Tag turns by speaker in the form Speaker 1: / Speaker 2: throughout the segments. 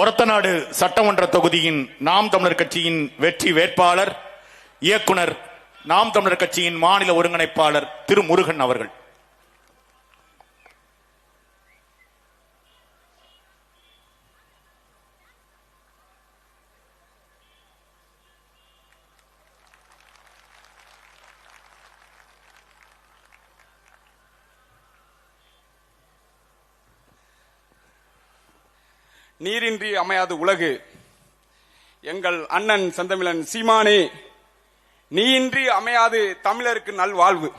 Speaker 1: ஒரத்தநாடு சட்டமன்ற தொகுதியின் நாம் தமிழர் கட்சியின் வெற்றி வேட்பாளர் இயக்குனர் நாம் தமிழர் கட்சியின் மாநில ஒருங்கிணைப்பாளர் திரு முருகன் அவர்கள்.
Speaker 2: நீரின்றி அமையாது உலகு. எங்கள் அண்ணன் செந்தமிழன் சீமானே நீயின்றி அமையாது தமிழருக்கு நல்வாழ்வு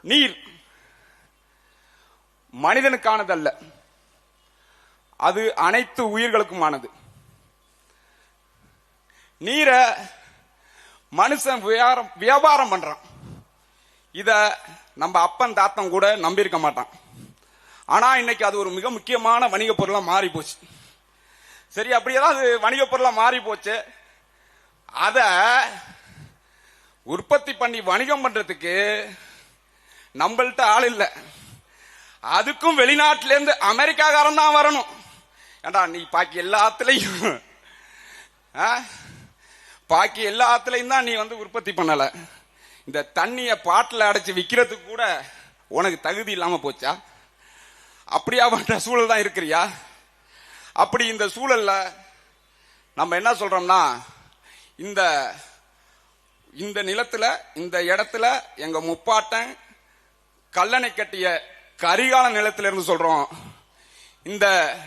Speaker 2: நீர் மனிதனுக்கானதல்ல. அது அனைத்து உயிர்களுக்குமானது. நீரை மனுஷன் வியாபாரம் வியாபாரம் பண்றான். இதை நம்ம அப்பன் தாத்தன் கூட நம்பியிருக்க மாட்டான். ஆனால் இன்னைக்கு அது ஒரு மிக முக்கியமான வணிக பொருளாக மாறி போச்சு. சரி அப்படி ஏதாவது வணிக பொருளாக மாறி போச்சு. அதை உற்பத்தி பண்ணி வணிகம் பண்ணுறதுக்கு நம்மள்கிட்ட ஆள் இல்லை. அதுக்கும் வெளிநாட்டிலேருந்து அமெரிக்காக்காரன் தான் வரணும். ஏண்டா நீ பாக்கி எல்லாத்துலேயும் ஆ? பாக்கி எல்லாத்துலேயும் தான் நீ வந்து உற்பத்தி பண்ணலை. இந்த தண்ணிய பாட்டில் அடைச்சு விற்கிறதுக்கு கூட உனக்கு தகுதி இல்லாம போச்சா? அப்படியாப்பட்ட சூழல் தான் இருக்கிறியா? அப்படி இந்த சூழல்ல நம்ம என்ன சொல்றோம்னா இந்த இந்த நிலத்துல இந்த இடத்துல எங்க முப்பாட்டன் கல்லணை கட்டிய கரிகால நிலத்துல இருந்து சொல்றோம் இந்த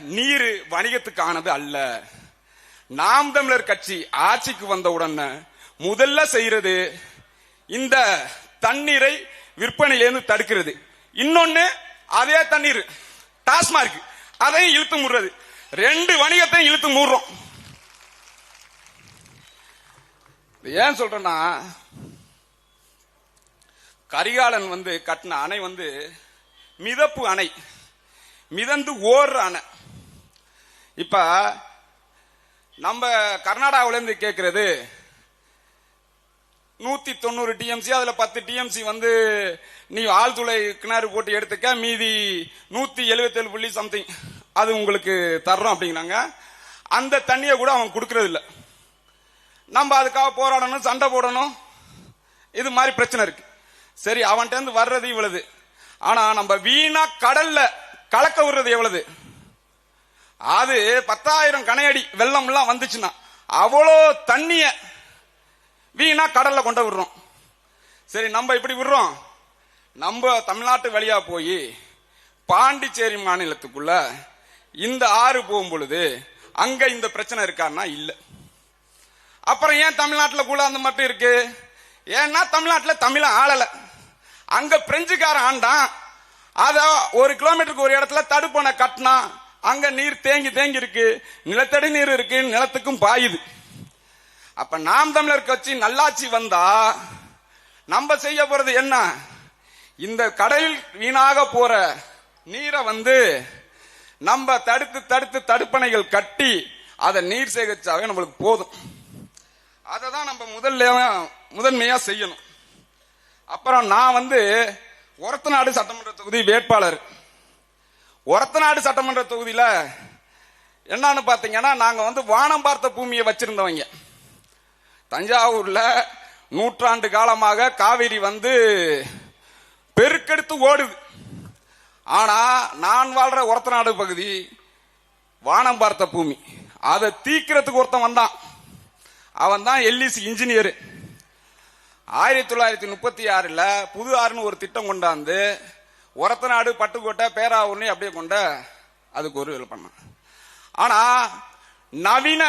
Speaker 2: நீர் வணிகத்துக்கானது அல்ல. நாம் தமிழர் கட்சி ஆட்சிக்கு வந்த உடனே முதல்ல செய்யறது இந்த தண்ணீரை விற்பனையிலிருந்து தடுக்கிறது. இன்னொன்னு அதே தண்ணீர் டாஸ்மார்க் அதையும் இழுத்து முடுறது. ரெண்டு வணிகத்தையும் இழுத்து மூடுறோம். ஏன் சொல்றேன்னா கரிகாலன் வந்து கட்டின அணை வந்து மிதப்பு அணை. மிதந்து ஓடுற அணை. இப்ப நம்ம கர்நாடகாவிலேருந்து கேட்கறது நூத்தி தொண்ணூறு டிஎம்சி அதுல பத்து டிஎம்சி வந்து நீ ஆழ்துளை கிணறு போட்டு எடுத்துக்க மீதி நூத்தி எழுபத்தேழு புள்ளி சம்திங் அது உங்களுக்கு தர்றோம் அப்படிங்கிறாங்க. அந்த தண்ணியை கூட அவன் கொடுக்கறது இல்ல நம்ம அதுக்காக போராடணும் சண்டை போடணும். இது மாதிரி பிரச்சனை இருக்கு. சரி அவன்கிட்ட வர்றது இவ்வளவு. ஆனா நம்ம வீணா கடல்ல கலக்க விடுறது எவ்வளவு? அது பத்தாயிரம் கனையடி வெள்ளம் எல்லாம் வந்துச்சுன்னா அவ்வளோ தண்ணிய வீணா கடல்ல கொண்டு விடுறோம். சரி நம்ம இப்படி விடுறோம். நம்ம தமிழ்நாட்டு வழியா போய் பாண்டிச்சேரி மாநிலத்துக்குள்ள இந்த ஆறு போகும் பொழுது அங்க இந்த பிரச்சனை இருக்கான்னா இல்ல. அப்புறம் ஏன் தமிழ்நாட்டில் கூட அந்த மட்டும் இருக்கு? ஏன்னா தமிழ்நாட்டில் தமிழ ஆளல. அங்க பிரெஞ்சுக்காரன் ஆண்டான். அத ஒரு கிலோமீட்டருக்கு ஒரு இடத்துல தடுப்பணை கட்டினா அங்க நீர் தேங்கி தேங்கி இருக்கு. நிலத்தடி நீர் இருக்கு. நிலத்துக்கும் பாயுது. அப்ப நாம் தமிழர் கட்சி நல்லாட்சி வந்தா நம்ம செய்ய போறது என்ன? இந்த கடலில் வீணாக போற நீரை வந்து நம்ம தடுத்து தடுத்து தடுப்பணைகள் கட்டி அதை நீர் சேகரிச்சாவே நம்மளுக்கு போதும். அதை தான் நம்ம முதல்ல முதன்மையா செய்யணும். அப்புறம் நான் வந்து ஒரத்தநாடு சட்டமன்ற தொகுதி வேட்பாளர். ஒரத்தநாடு சட்டமன்ற தொகுதியில என்னன்னு பாத்தீங்கன்னா நாங்க வந்து வானம் பார்த்த பூமியை வச்சிருந்தவங்க. தஞ்சாவூர்ல நூற்றாண்டு காலமாக காவிரி வந்து பெருக்கெடுத்து ஓடுது. ஆனா நான் வாழ்ற ஒரத்தநாடு பகுதி வானம் பார்த்த பூமி. அதை தீக்கிறதுக்கு ஒருத்தன் வந்தான். அவன் தான் எல்இசி இன்ஜினியர். ஆயிரத்தி தொள்ளாயிரத்தி முப்பத்தி ஆறில் புது ஆறுன்னு ஒரு திட்டம் கொண்டாந்து ஒரத்தநாடு பட்டுக்கோட்டை பேராவூர்னு அப்படியே கொண்ட அதுக்கு ஒரு பண்ணான். ஆனா நவீன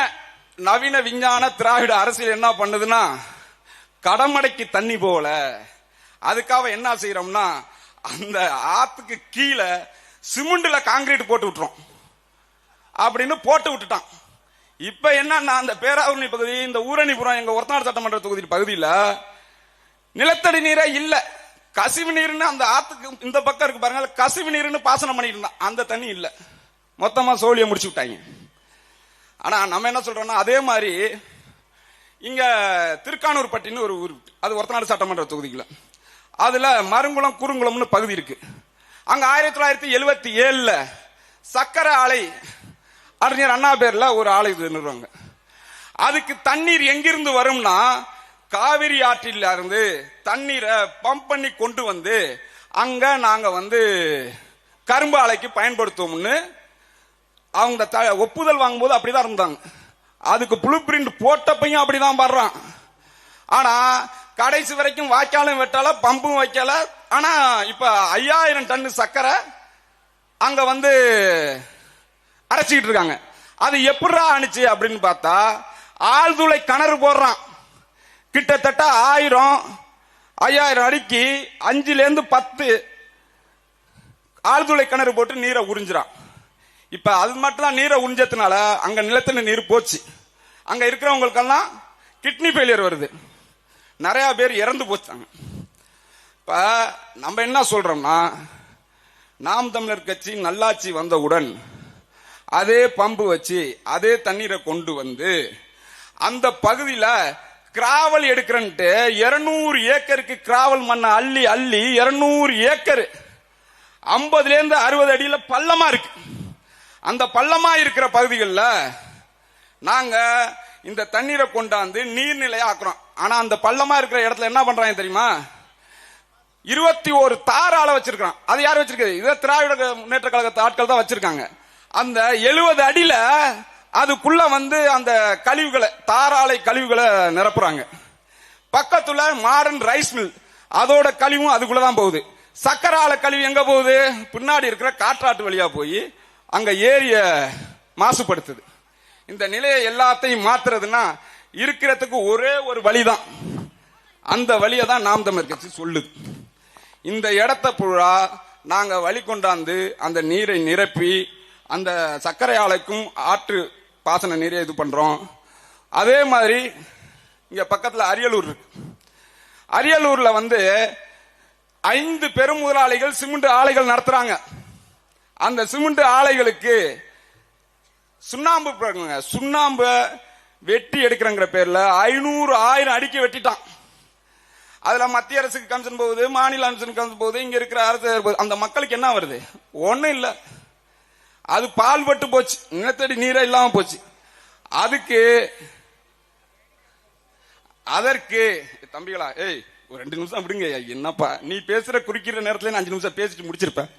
Speaker 2: நவீன விஞ்ஞான திராவிட அரசியல் என்ன பண்ணுதுன்னா கடமடைக்கு தண்ணி போல அதுக்காக என்ன செய்யறோம்னா அந்த ஆத்துக்கு கீழே சிமெண்ட்ல காங்கிரீட் போட்டு விட்டுறோம். அப்படின்னு போட்டு விட்டுட்டான். இப்ப என்னன்னா அந்த பேராவூரணி பகுதி இந்த ஊரணிபுரம் எங்க ஒருத்தநாடு சட்டமன்ற தொகுதி பகுதியில் நிலத்தடி நீரே இல்ல. கசிவு நீர்னு அந்த ஆத்துக்கு இந்த பக்கம் இருக்கு பாருங்க கசிவு நீர்னு பாசனம் பண்ணிட்டு இருந்தான். அந்த தண்ணி இல்ல. மொத்தமா சோழிய முடிச்சு விட்டாங்க. ஆனா நம்ம என்ன சொல்றோம்னா அதே மாதிரி இங்க திருக்கானூர் பட்டின்னு ஒரு ஊர் அது ஒருத்தநாடு சட்டமன்ற தொகுதிக்குள்ள. அதுல மருங்குளம் குறுங்குளம்னு பகுதி இருக்கு. அங்க ஆயிரத்தி தொள்ளாயிரத்தி எழுபத்தி ஏழுல சக்கரை ஆலை அறிஞர் அண்ணா பேர்ல ஒரு ஆலை நிறுவாங்க. அதுக்கு தண்ணீர் எங்கிருந்து வரும்னா காவிரி ஆற்றில இருந்து தண்ணீரை பம்ப் பண்ணி கொண்டு வந்து அங்க நாங்க வந்து கரும்பு ஆலைக்கு பயன்படுத்துவோம்னு அவங்க த- ஒப்புதல் வாங்கும்போது அப்படிதான் இருந்தாங்க. அதுக்கு புளு பிரிண்ட் போட்டப்பையும் அப்படிதான் பாடுறான். ஆனா கடைசி வரைக்கும் வாய்க்காலும் வெட்டல பம்பும் வைக்கல. ஆனா இப்ப ஐயாயிரம் டன் சக்கரை அங்க வந்து அரைச்சிக்கிட்டு இருக்காங்க. அது எப்படிடா அனுச்சு அப்படின்னு பார்த்தா ஆழ்துளை கிணறு போடுறான். கிட்டத்தட்ட ஆயிரம் ஐயாயிரம் அடிக்கு அஞ்சுல இருந்து பத்து ஆழ்துளை கிணறு போட்டு நீரை உறிஞ்சிறான். இப்ப அது மட்டும் தான் நீரை உறிஞ்சதுனால அங்க நிலத்துல நீர் போச்சு. அங்க இருக்கிறவங்களுக்கெல்லாம் கிட்னி ஃபெயிலியர் வருது. நிறைய பேர் இறந்து போச்சாங்க இப்ப நம்ம என்ன சொல்றோம்னா நாம் தமிழர் கட்சி நல்லாட்சி வந்தவுடன் அதே பம்பு வச்சு அதே தண்ணீரை கொண்டு வந்து அந்த பகுதியில கிராவல் எடுக்கிறன்ட்டு 200 ஏக்கருக்கு கிராவல் மண்ணை அள்ளி அள்ளி 200 ஏக்கர். ஐம்பதுல இருந்து அறுபது அடியில பள்ளமா இருக்கு. அந்த பள்ளமா இருக்கிற பகுதிகளில் நாங்க இந்த தண்ணீரை கொண்டாந்து நீர்நிலையை ஆக்குறோம். ஆனா அந்த பள்ளமா இருக்கிற இடத்துல என்ன பண்றாங்க தெரியுமா? இருபத்தி ஒரு தார் ஆளை வச்சிருக்கிறான். அது யார் வச்சிருக்கிறது இதை திராவிட முன்னேற்ற கழகத்து ஆட்கள் தான் வச்சிருக்காங்க. அந்த எழுபது அடியில அதுக்குள்ள வந்து அந்த கழிவுகளை தாராளை கழிவுகளை நிரப்புறாங்க. பக்கத்துல மாடர்ன் ரைஸ் மில் அதோட கழிவும் அதுக்குள்ளதான் போகுது. சக்கரை ஆலை கழிவு எங்க போகுது? பின்னாடி இருக்கிற காற்றாட்டு வழியா போய் அங்க ஏரிய மாசுபடுத்துது. இந்த நிலையை எல்லாத்தையும் மாத்துறதுன்னா இருக்கிறதுக்கு ஒரே ஒரு வழிதான். அந்த வழியை தான் நாம் தமிழ் கட்சி சொல்லுது. இந்த இடத்த புழா நாங்க வழி கொண்டாந்து அந்த நீரை நிரப்பி அந்த சர்க்கரை ஆலைக்கும் ஆற்று பாசன நீரை இது பண்றோம். அதே மாதிரி இங்க பக்கத்துல அரியலூர் இருக்கு. அரியலூர்ல வந்து ஐந்து பெரும் முதலாளிகள் சிமெண்ட் ஆலைகள் நடத்துறாங்க. அந்த சிமெண்ட் ஆலைகளுக்கு சுண்ணாம்பு போடுறாங்க. சுண்ணாம்பு வெட்டி எடுக்கிறங்கிற பேர்ல ஐநூறு ஆயிரம் அடிக்க வெட்டிட்டான். அதுல மத்திய அரசுக்கு கமிஷன் போகுது மாநில அரசுக்கு கமிஷன் போகுது இங்க இருக்கிற அரசு அந்த மக்களுக்கு என்ன வருது? ஒண்ணும் இல்ல. அது பால் பட்டு போச்சு. நிலத்தடி நீரே இல்லாம போச்சு. அதுக்கு அதற்கு தம்பிகளா ஏய் ஒரு ரெண்டு நிமிஷம் விடுங்க என்னப்பா? நீ பேசுற குறிக்கிற நேரத்துல நான் அஞ்சு நிமிஷம் பேசிட்டு முடிச்சிருப்பேன்.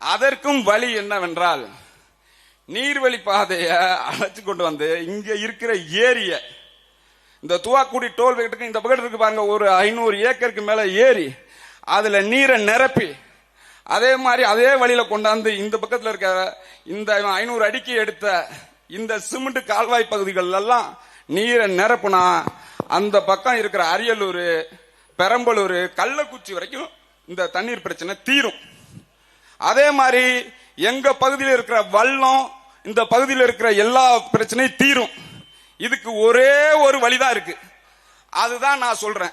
Speaker 2: அதற்கும் வழி என்னவென்றால் நீர்வழி பாதையை அழைச்சு கொண்டு வந்து இங்க இருக்கிற ஏரிய இந்த துவாக்குடி டோல் கேட்டுக்கு இந்த பக்கத்து இருக்கு பாருங்க ஒரு ஐநூறு ஏக்கருக்கு மேல ஏரி அதுல நீரை நிரப்பி அதே மாதிரி அதே வழியில கொண்டாந்து இந்த பக்கத்துல இருக்க இந்த ஐநூறு அடிக்கு எடுத்த இந்த சிமெண்ட் கால்வாய் பகுதிகள் எல்லாம் நீரை நிரப்புனா அந்த பக்கம் இருக்கிற அரியலூர் பெரம்பலூர் கள்ளக்குச்சி வரைக்கும் இந்த தண்ணீர் பிரச்சனை தீரும். அதே மாதிரி எங்க பகுதியில் இருக்கிற வள்ளம் இந்த பகுதியில் இருக்கிற எல்லா பிரச்சனையும் தீரும். இதுக்கு ஒரே ஒரு வழிதான் இருக்கு. அதுதான் நான் சொல்றேன்.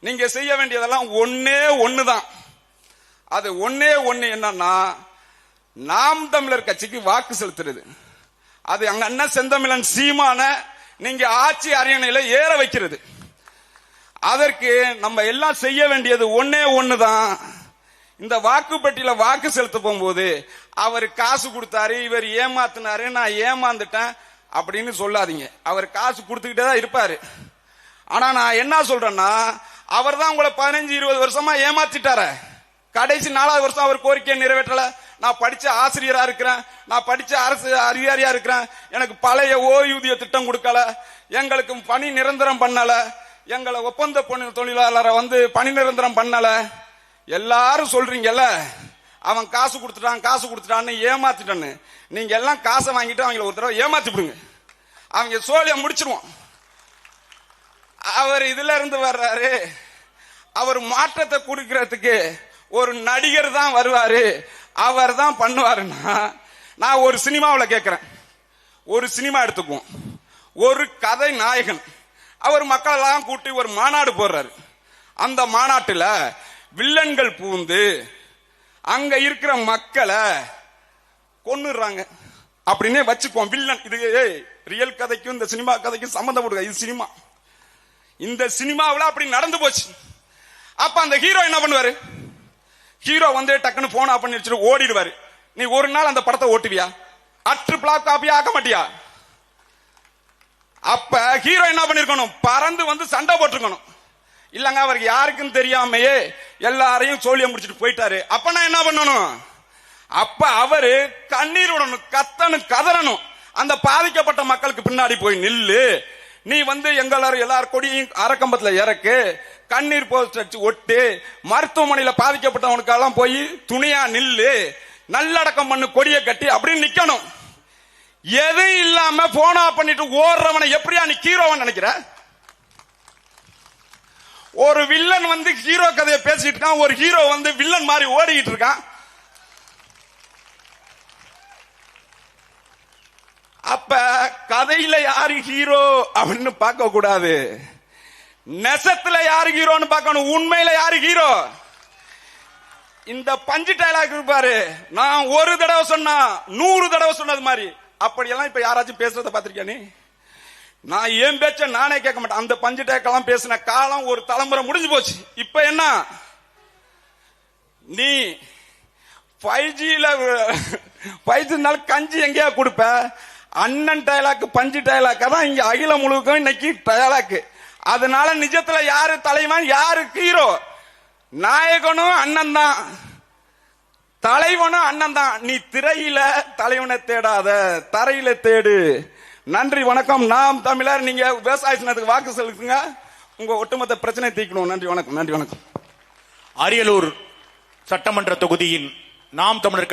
Speaker 2: நீங்க செய்ய வேண்டியதெல்லாம் ஒன்னே ஒண்ணுதான். அது ஒன்னே ஒண்ணு என்னன்னா நாம் தமிழர் கட்சிக்கு வாக்கு செலுத்துறது. அது அங்க அண்ணன் செந்தமிழன் சீமான நீங்க ஆட்சி அரியணையில ஏற வைக்கிறது. அதற்கு நம்ம எல்லாம் செய்ய வேண்டியது ஒன்னே ஒண்ணுதான். இந்த வாக்குப்பட்டியில வாக்கு செலுத்த போகும்போது அவர் காசு கொடுத்தாரு இவர் ஏமாத்தினாரு நான் ஏமாந்துட்டேன் அப்படின்னு சொல்லாதீங்க. அவர் காசு கொடுத்துக்கிட்டே தான் இருப்பாரு. ஆனா நான் என்ன சொல்றேன்னா அவர் தான் உங்களை பதினஞ்சு இருபது வருஷமா ஏமாத்திட்டார. கடைசி நாலாவது வருஷம் அவர் கோரிக்கையை நிறைவேற்றல. நான் படிச்ச ஆசிரியரா இருக்கிறேன். நான் படிச்ச அரசு அதிகாரியா இருக்கிறேன். எனக்கு பழைய ஓய்வூதிய திட்டம் கொடுக்கல. எங்களுக்கு பணி நிரந்தரம் பண்ணல. எங்களை ஒப்பந்த தொழிலாளரை வந்து பணி நிரந்தரம் பண்ணலை. எல்லாரும் சொல்றீங்கல்ல? அவன் காசு கொடுத்துட்டான் காசு கொடுத்துட்டான்னு ஏமாத்திட்டான்னு. நீங்க எல்லாம் காசை வாங்கிட்டு அவங்கள ஒரு தடவை ஏமாத்தி விடுங்க. அவங்க சோழியை முடிச்சிருவோம் அவர் இதுல இருந்து வர்றாரு. அவர் மாற்றத்தை கொடுக்கறதுக்கு ஒரு நடிகர் தான் வருவாரு. அவர் தான் பண்ணுவாருன்னா நான் ஒரு சினிமாவில் கேட்குறேன் ஒரு சினிமா எடுத்துக்குவோம். ஒரு கதை நாயகன். அவர் மக்களெல்லாம் கூட்டி ஒரு மாநாடு போடுறாரு. அந்த மாநாட்டில் வில்லன்கள் பூந்து அங்க இருக்கிற மக்களை கொன்னுடுறாங்க. அப்படின்னே வச்சுக்குவோம். வில்லன் இது ஏய் ரியல் கதைக்கும் இந்த சினிமா கதைக்கும் சம்பந்தப்படுது இது சினிமா. இந்த சினிமாவில் அப்படி நடந்து போச்சு. அப்ப அந்த ஹீரோ என்ன பண்ணுவாரு? ஹீரோ வந்து டக்குன்னு போனா பண்ணி வச்சுட்டு ஓடிடுவாரு. நீ ஒரு நாள் அந்த படத்தை ஓட்டுவியா? அற்று பிளாக் காப்பியா ஆக்க மாட்டியா? அப்ப ஹீரோ என்ன பண்ணிருக்கணும்? பறந்து வந்து சண்டை போட்டிருக்கணும். இல்லங்க அவருக்கு யாருக்கும் தெரியாமையே எல்லாரையும் சோழியம் முடிச்சிட்டு போயிட்டாரு. அப்ப நான் என்ன பண்ணணும்? அப்ப அவரு கண்ணீர் விடணும் கத்தணும் கதறணும். அந்த பாதிக்கப்பட்ட மக்களுக்கு பின்னாடி போய் நில்லு. நீ வந்து எங்களாரும் எல்லார் கொடியும் அரக்கம்பத்துல இறக்கு கண்ணீர் போஸ்ட் வச்சு ஒட்டு மருத்துவமனையில பாதிக்கப்பட்டவனுக்கெல்லாம் போய் துணியா நில்லு. நல்லடக்கம் பண்ணு கொடியை கட்டி அப்படின்னு நிக்கணும். எதுவும் இல்லாம போனா பண்ணிட்டு ஓடுறவனை எப்படியா நீ ஹீரோவன் நினைக்கிற? ஒரு வில்லன் வந்து ஹீரோ கதையை பேசிட்டு இருக்கான் ஒரு ஹீரோ வந்து வில்லன் மாதிரி ஓடிக்கிட்டு இருக்கான். அப்ப கதையில யாரு ஹீரோ அப்படின்னு பார்க்க கூடாது. நெசத்துல யாரு ஹீரோன்னு பார்க்கணும். உண்மையில யாரு ஹீரோ? இந்த பஞ்சு டைலாக் இருப்பாரு நான் ஒரு தடவை சொன்னா நூறு தடவை சொன்னது மாதிரி. அப்படியெல்லாம் இப்ப யாராச்சும் பேசுறத பாத்திருக்கியா நீ? நான் ஏன் பேச்ச நானே கேட்க மாட்டேன். அந்த பஞ்சு டேக்கெல்லாம் பேசின காலம் ஒரு தலைமுறை முடிஞ்சு போச்சு. இப்ப என்ன? நீ ஃபைவ் ஜியில் ஃபைவ் ஜினால கஞ்சி எங்கேயா கொடுப்ப? அண்ணன் டயலாக்கு பஞ்சு டயலாக்கா தான் இங்க அகில முழுக்கும் இன்னைக்கு டயலாக்கு அதனால நிஜத்துல யாரு தலைவன் யாரு ஹீரோ நாயகனும் அண்ணன் தான். தலைவனும் அண்ணன் தான். நீ திரையில தலைவனை தேடாத தரையில தேடு. நன்றி வணக்கம். நாம் தமிழர் நீங்க விவசாய சின்னத்துக்கு வாக்கு செலுத்துங்க. உங்க ஒட்டுமொத்த பிரச்சனை தீர்க்கணும். நன்றி வணக்கம் நன்றி வணக்கம்.
Speaker 1: அரியலூர் சட்டமன்ற தொகுதியின் நாம் தமிழர் கட்சி